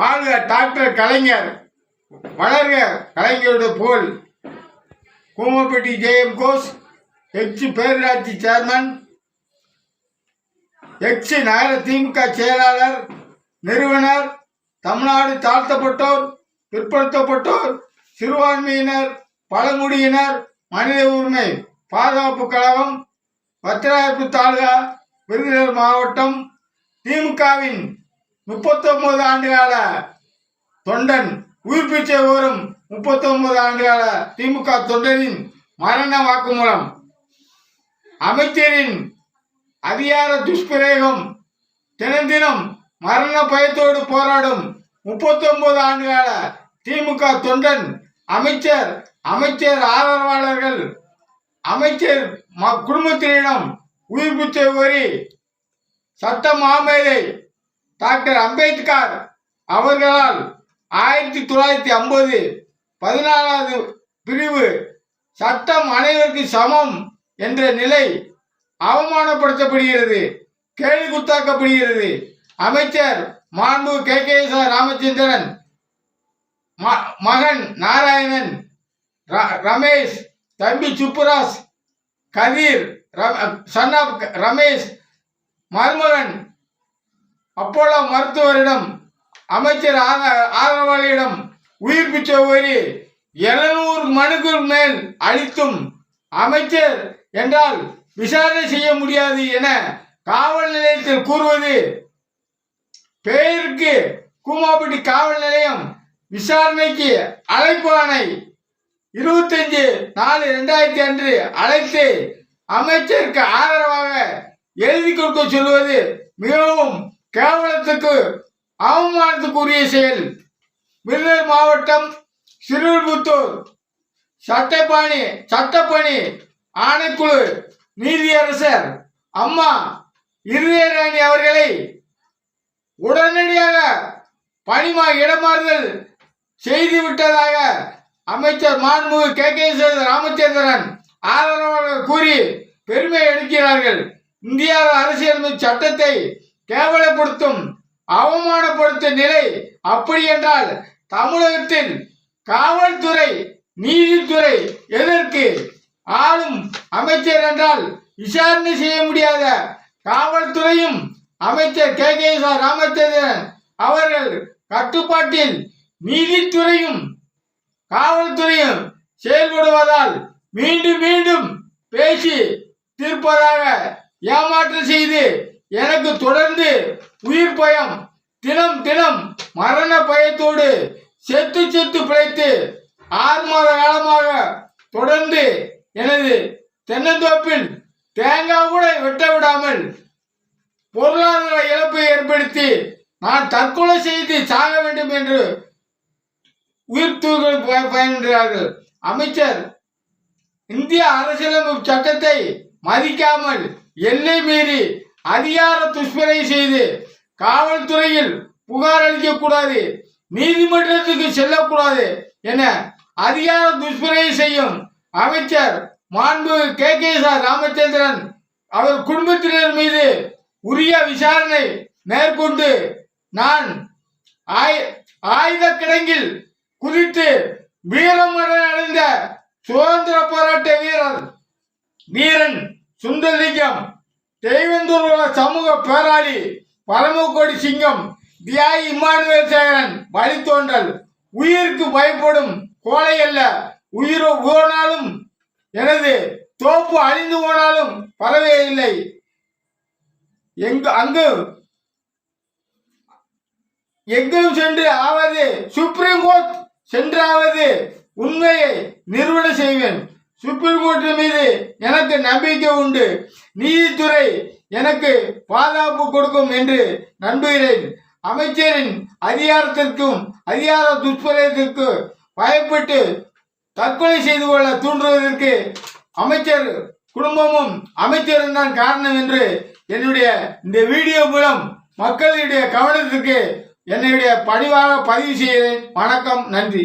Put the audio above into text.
வாழ்க டாக்டர் கலைஞர். வளர்க கலைஞருடைய போல் கூமப்பட்டி ஜெயம் கோஸ் எக்ஸ் பேரூராட்சி சேர்மன். எக்ஸ் நகர திமுக செயலாளர் நிறுவனர் தமிழ்நாடு தாழ்த்தப்பட்டோர் பிற்படுத்தப்பட்டோர் சிறுபான்மையினர் பழங்குடியினர் மனித உரிமை பாதுகாப்பு கழகம் பத்திராயப்பு தாலுகா விருதுநகர் மாவட்டம் திமுகவின் முப்பத்தொன்பது ஆண்டுகால தொண்டன் உயிர் பிச்சை ஓரும் முப்பத்தொன்பது ஆண்டுகால திமுக தொண்டனின் மரண வாக்குமூலம். அமைச்சரின் அதிகார துஷ்பிரயோகம் தினந்தினம் மரண பயத்தோடு போராடும் முப்பத்தொன்பது ஆண்டுகால திமுக தொண்டன் அமைச்சர் அமைச்சர் ஆதரவாளர்கள் அமைச்சர் ம- குடும்பத்தினரிடம் உயிர் பிச்சை கோரி சட்ட மாமேதை டாக்டர் அம்பேத்கர் அவர்களால் ஆயிரத்தி தொள்ளாயிரத்தி ஐம்பது பதினாலாவது பிரிவு சட்டம் அனைவருக்கு சமம் என்ற நிலை அவமானப்படுத்தப்படுகிறது கேள்வி குத்தாக்கப்படுகிறது அமைச்சர் மாண்பு K. K. S. R. Ramachandran ம- மகன் நாராயணன் ர- ரமேஷ் தம்பி சுப்புராஜ் கதிர் சன் ஆஃப் ரமேஷ் மருமகன் அப்போலோ மருத்துவரிடம் அமைச்சர் ஆத- ஆதரவாளியிடம் உயிர் பிச்சை கோரி எழுநூறு மனுக்கு மேல் அளித்தும் அமைச்சர் என்றால் விசாரணை செய்ய முடியாது என காவல் நிலையத்தில் கூறுவது பெயருக்கு கூமாப்பட்டி காவல் நிலையம் விசாரணைக்கு அழைப்பு ஆணை இருபத்தஞ்சு நாலு ரெண்டாயிரத்தி அன்று அழைத்து அமைச்சருக்கு ஆதரவாக எழுதி கொடுக்க சொல்வது மிகவும் கேவலத்துக்கு அவமானத்துக்குரிய செயல். விருதுநகர் மாவட்டம் சிறுபுத்தூர் சட்டப்பணி சட்டப்பணி ஆணைக்குழு நீதியரசர் அம்மா இருதயராணி அவர்களை உடனடியாக பணிமா இடமாறுதல் செய்து விட்டதாக அமைச்சர் மாண்புமிகு கே. கே. ராமச்சந்திரன் ஆதரவாளர் கூறி பெருமை எடுக்கிறார்கள் இந்தியாவில் அரசியலமைப்பு சட்டத்தை கேவலப்படுத்தும் அவமானப்படுத்தும் நிலை அப்படி என்றால் தமிழகத்தின் காவல்துறை நீதித்துறை எதற்கு? ஆளும் அமைச்சர் என்றால் விசாரணை செய்ய முடியாத காவல்துறையும் அமைச்சர் கே. கே. ராமச்சந்திரன் அவர்கள் கட்டுப்பாட்டில் நீதித்துறையும் காவல்துறையும் செயல்படுவதால் மீண்டும் மீண்டும் பேசி தீர்ப்பதாக ஏமாற்றம் செய்து எனக்கு தொடர்ந்து உயிர் பயம். தினம் தினம் மரண பயத்தோடு செத்து செத்து பிழைத்து ஆறு மாத காலமாக தொடர்ந்து எனது தென்னந்தோப்பில் தேங்காய் கூட வெட்ட விடாமல் பொருளாதார இழப்பை ஏற்படுத்தி நான் தற்கொலை செய்து சாக வேண்டும் என்று உயிர் தூக்கல் பய- பயின்றார்கள் அமைச்சர் இந்திய அரசியலமைப்பு சட்டத்தை மதிக்காமல் எல்லை மீறி அதிகார துஷ்பிரை செய்து காவல்துறையில் புகார் அளிக்கக்கூடாது நீதிமன்றத்துக்கு செல்லக்கூடாது என அதிகார துஷ்பிரை செய்யும் அமைச்சர் மாண்பு கே. கே. ராமச்சந்திரன் அவர் குடும்பத்தினர் மீது உரிய விசாரணை மேற்கொண்டு நான் ஆயுத கிடங்கில் குதித்து வீரமரணம் அடைந்த சுதந்திர போராட்ட வீரர் வீரன் சுந்தரலிங்கம் தெய்வந்தூர் சமூக பேராளி பரமக்கோடி சிங்கம் தியாகி இம்மானுவேல் சேகரன் வழித்தோன்றல். உயிருக்கு பயப்படும் கோலை அல்ல உயிர் போனாலும் எனது தோப்பு அழிந்து போனாலும் பரவே இல்லை. எங்கு அங்கு எங்கும் சென்று ஆவது சுப்ரீம் கோர்ட் சென்றாவது உண்மையை நிறுவனம் செய்வேன். சுப்ரீம் கோர்ட் மீது எனக்கு நம்பிக்கை உண்டு. நீதித்துறை எனக்கு பாதுகாப்பு கொடுக்கும் என்று நம்புகிறேன். அமைச்சரின் அதிகாரத்திற்கும் அதிகார துஷ்பிரயத்திற்கு பயப்பட்டு தற்கொலை செய்து கொள்ள தூண்டுவதற்கு அமைச்சர் குடும்பமும் அமைச்சரும் தான் காரணம் என்று என்னுடைய இந்த வீடியோ மூலம் மக்களுடைய கவனத்திற்கு என்னுடைய பணிவாக பதிவு செய்கிறேன். வணக்கம் நன்றி.